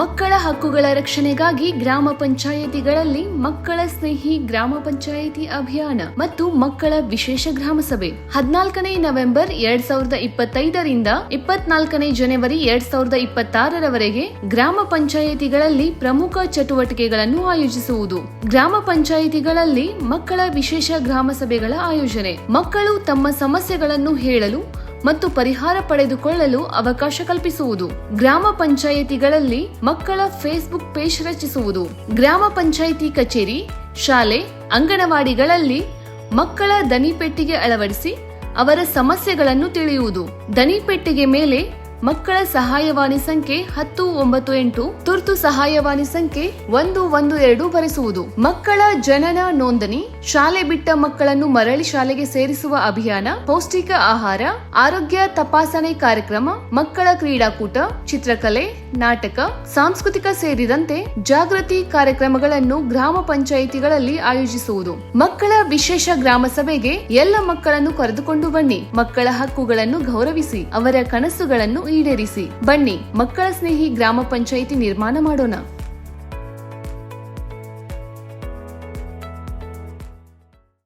ಮಕ್ಕಳ ಹಕ್ಕುಗಳ ರಕ್ಷಣೆಗಾಗಿ ಗ್ರಾಮ ಪಂಚಾಯಿತಿಗಳಲ್ಲಿ ಮಕ್ಕಳ ಸ್ನೇಹಿ ಗ್ರಾಮ ಪಂಚಾಯಿತಿ ಅಭಿಯಾನ ಮತ್ತು ಮಕ್ಕಳ ವಿಶೇಷ ಗ್ರಾಮ ಸಭೆ. ಹದಿನಾಲ್ಕನೇ ನವೆಂಬರ್ ಎರಡ್ ಸಾವಿರದ ಇಪ್ಪತ್ತೈದರಿಂದ ಇಪ್ಪತ್ನಾಲ್ಕನೇ ಜನವರಿ ಎರಡ್ ಸಾವಿರದ ಇಪ್ಪತ್ತಾರರವರೆಗೆ ಗ್ರಾಮ ಪಂಚಾಯಿತಿಗಳಲ್ಲಿ ಪ್ರಮುಖ ಚಟುವಟಿಕೆಗಳನ್ನು ಆಯೋಜಿಸುವುದು. ಗ್ರಾಮ ಪಂಚಾಯಿತಿಗಳಲ್ಲಿ ಮಕ್ಕಳ ವಿಶೇಷ ಗ್ರಾಮ ಸಭೆಗಳ ಆಯೋಜನೆ. ಮಕ್ಕಳು ತಮ್ಮ ಸಮಸ್ಯೆಗಳನ್ನು ಹೇಳಲು ಮತ್ತು ಪರಿಹಾರ ಪಡೆದುಕೊಳ್ಳಲು ಅವಕಾಶ ಕಲ್ಪಿಸುವುದು. ಗ್ರಾಮ ಪಂಚಾಯಿತಿಗಳಲ್ಲಿ ಮಕ್ಕಳ ಫೇಸ್ಬುಕ್ ಪೇಜ್ ರಚಿಸುವುದು. ಗ್ರಾಮ ಪಂಚಾಯಿತಿ ಕಚೇರಿ, ಶಾಲೆ, ಅಂಗನವಾಡಿಗಳಲ್ಲಿ ಮಕ್ಕಳ ದನಿಪೆಟ್ಟಿಗೆ ಅಳವಡಿಸಿ ಅವರ ಸಮಸ್ಯೆಗಳನ್ನು ತಿಳಿಯುವುದು. ದನಿಪೆಟ್ಟಿಗೆ ಮೇಲೆ ಮಕ್ಕಳ ಸಹಾಯವಾಣಿ ಸಂಖ್ಯೆ ಹತ್ತು ಒಂಬತ್ತು ಎಂಟು, ತುರ್ತು ಸಹಾಯವಾಣಿ ಸಂಖ್ಯೆ ಒಂದು ಒಂದು ಎರಡು ಬರೆಸುವುದು. ಮಕ್ಕಳ ಜನನ ನೋಂದಣಿ, ಶಾಲೆ ಬಿಟ್ಟ ಮಕ್ಕಳನ್ನು ಮರಳಿ ಶಾಲೆಗೆ ಸೇರಿಸುವ ಅಭಿಯಾನ, ಪೌಷ್ಟಿಕ ಆಹಾರ, ಆರೋಗ್ಯ ತಪಾಸಣೆ ಕಾರ್ಯಕ್ರಮ, ಮಕ್ಕಳ ಕ್ರೀಡಾಕೂಟ, ಚಿತ್ರಕಲೆ, ನಾಟಕ, ಸಾಂಸ್ಕೃತಿಕ ಸೇರಿದಂತೆ ಜಾಗೃತಿ ಕಾರ್ಯಕ್ರಮಗಳನ್ನು ಗ್ರಾಮ ಪಂಚಾಯಿತಿಗಳಲ್ಲಿ ಆಯೋಜಿಸುವುದು. ಮಕ್ಕಳ ವಿಶೇಷ ಗ್ರಾಮ ಸಭೆಗೆ ಎಲ್ಲ ಮಕ್ಕಳನ್ನು ಕರೆದುಕೊಂಡು ಬನ್ನಿ. ಮಕ್ಕಳ ಹಕ್ಕುಗಳನ್ನು ಗೌರವಿಸಿ, ಅವರ ಕನಸುಗಳನ್ನು ಈಡೇರಿಸಿ ಬನ್ನಿ ಮಕ್ಕಳ ಸ್ನೇಹಿ ಗ್ರಾಮ ಪಂಚಾಯಿತಿ ನಿರ್ಮಾಣ ಮಾಡೋಣ.